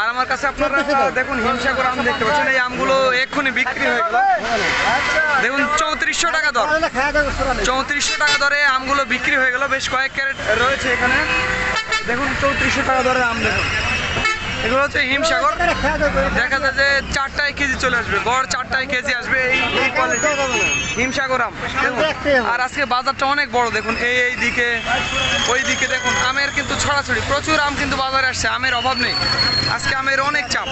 আর আমার কাছে আপনারা দেখুন হিমসাগর আম দেখতে পাচ্ছেন। এই আমগুলো এক্ষুনি বিক্রি হয়ে গেল। দেখুন, চৌত্রিশশো টাকা দর। চৌত্রিশশো টাকা দরে আমগুলো বিক্রি হয়ে গেল। বেশ কয়েক ক্যারেট রয়েছে এখানে। দেখুন, চৌত্রিশশো টাকা দরে আম দেখুন। এগুলো হচ্ছে হিমসাগর। দেখা যায় যে চারটায় কেজি চলে আসবে। গড় চারটায় কেজি আসবে। এই এই কোয়ালিটি হিমসাগর আম দেখুন। আর আজকে বাজারটা অনেক বড় দেখুন এই এই দিকে ওই দিকে দেখুন আমের কিন্তু ছড়াছড়ি প্রচুর আম কিন্তু বাজারে আসছে আমের অভাব নেই। আজকে আমের অনেক চাপ।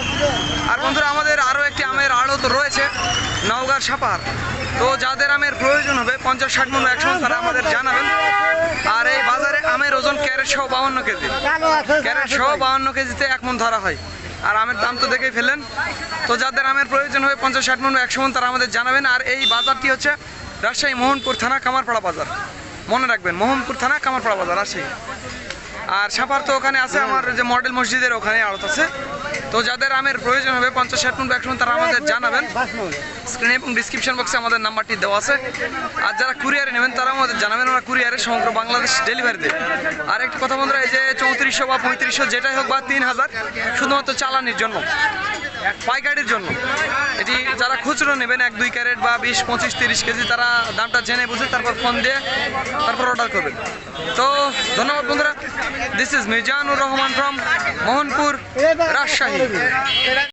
আর বন্ধুরা আমাদের আরও একটি আমের আড়ত রয়েছে নওগাঁর সাপার। তো যাদের আমের প্রয়োজন হবে পঞ্চাশ ষাট মন একশো তারা আমাদের জানাবেন। আর এই বাজারে আমের ওজন ক্যারেট সহ বাউন্ন কেজি। ক্যারেট সহ বাউন্ন কেজিতে এক মন ধরা হয়। আর আমের দাম তো দেখেই ফেলেন তো যাদের আমের প্রয়োজন হবে পঞ্চাশ ষাট মন একশো মন তারা আমাদের জানাবেন। আর এই বাজারটি হচ্ছে রাজশাহী মোহনপুর থানা কামারপাড়া বাজার। মনে রাখবেন, মোহনপুর থানা কামারপাড়া বাজার, রাজশাহী। আর সাপার তো ওখানে আছে, আমার যে মডেল মসজিদের ওখানে আড়ত আছে। তো যাদের আমের প্রয়োজন হবে পঞ্চাশ ষাট মন একশো মন তারা আমাদের জানাবেন। স্ক্রিনে এবং ডিসক্রিপশন বক্সে আমাদের নাম্বারটি দেওয়া আছে। আর যারা কুরিয়ারে নেবেন তারা আমাদের জানাবেন আমরা কুরিয়ারে সমগ্র বাংলাদেশ ডেলিভারি দেবে। আর একটা কথা বন্ধুরা, এই যে চৌত্রিশশো বা পঁয়ত্রিশশো যেটাই হোক বা তিন হাজার, শুধুমাত্র চালানির জন্য, পাইকারির জন্য। এটি যারা খুচরো নেবেন, এক, দুই ক্যারেট বা বিশ, পঁচিশ, তিরিশ কেজি, তারা দামটা জেনে বুঝে তারপর ফোন দিয়ে তারপর অর্ডার করবেন। তো ধন্যবাদ বন্ধুরা। This is Mirzanur Rahman from Mohanpur, Rajshahi.